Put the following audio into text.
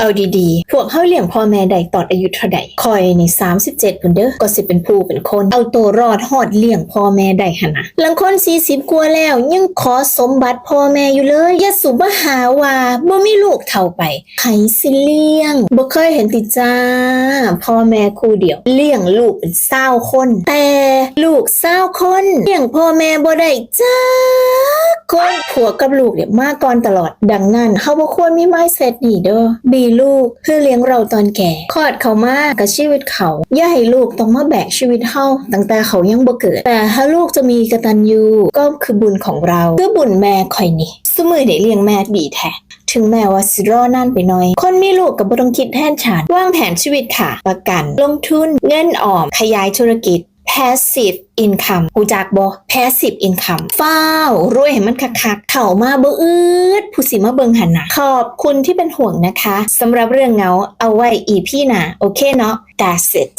เอาดีๆ พวกเฮาเลี้ยงพ่อแม่ได้ตอนอายุเท่าใดคอยนี่37พุ่นเด้อก็สิเป็นผู้เป็นคน เอาตัวรอดฮอดเลี้ยงพ่อแม่ได้หั่นนะลังคน 40 กว่าแล้ว ยังขอสมบัติพ่อแม่อยู่เลยอย่าสุบหาว่าบ่มีลูกเท่าไปไผสิเลี้ยงบ่เคยเห็นติจ้า พ่อแม่คู่เดียว เลี้ยงลูกเป็น20คน แต่ลูก20คนเลี้ยงพ่อแม่บ่ได้จ้า คนผัวกับลูกเนี่ยมากก่อนตลอด ดังนั้นเขาบ่ควรมีไม้เซตนี่เด้อบีลูกเพื่อเลี้ยงเราตอนแก่คอดเขามากกับชีวิตเขาอย่าให้ลูกต้องมาแบกชีวิตเฮาตั้งแต่เขายังบ่เกิด แต่ถ้าลูกจะมีกตัญญูก็คือบุญของเราคือบุญแม่คอยนี่สมือได้เลี้ยงแม่ดีแท้ถึงแม้ว่าสิรอนั่นไปหน่อย คนมีลูกกับบ่ต้องคิดแทนฉันวางแผนชีวิตค่ะ ประกัน ลงทุน เงินออม ขยายธุรกิจ passive income กูจักบ่ passive income ฟ้ารวยให้มันคักๆ เข่ามาเบื้อืดผู้สิมาเบิงหันนะขอบคุณที่เป็นห่วงนะคะสำหรับเรื่องเงาเอาไว้อีพี่หนาโอเคเนาะ that's it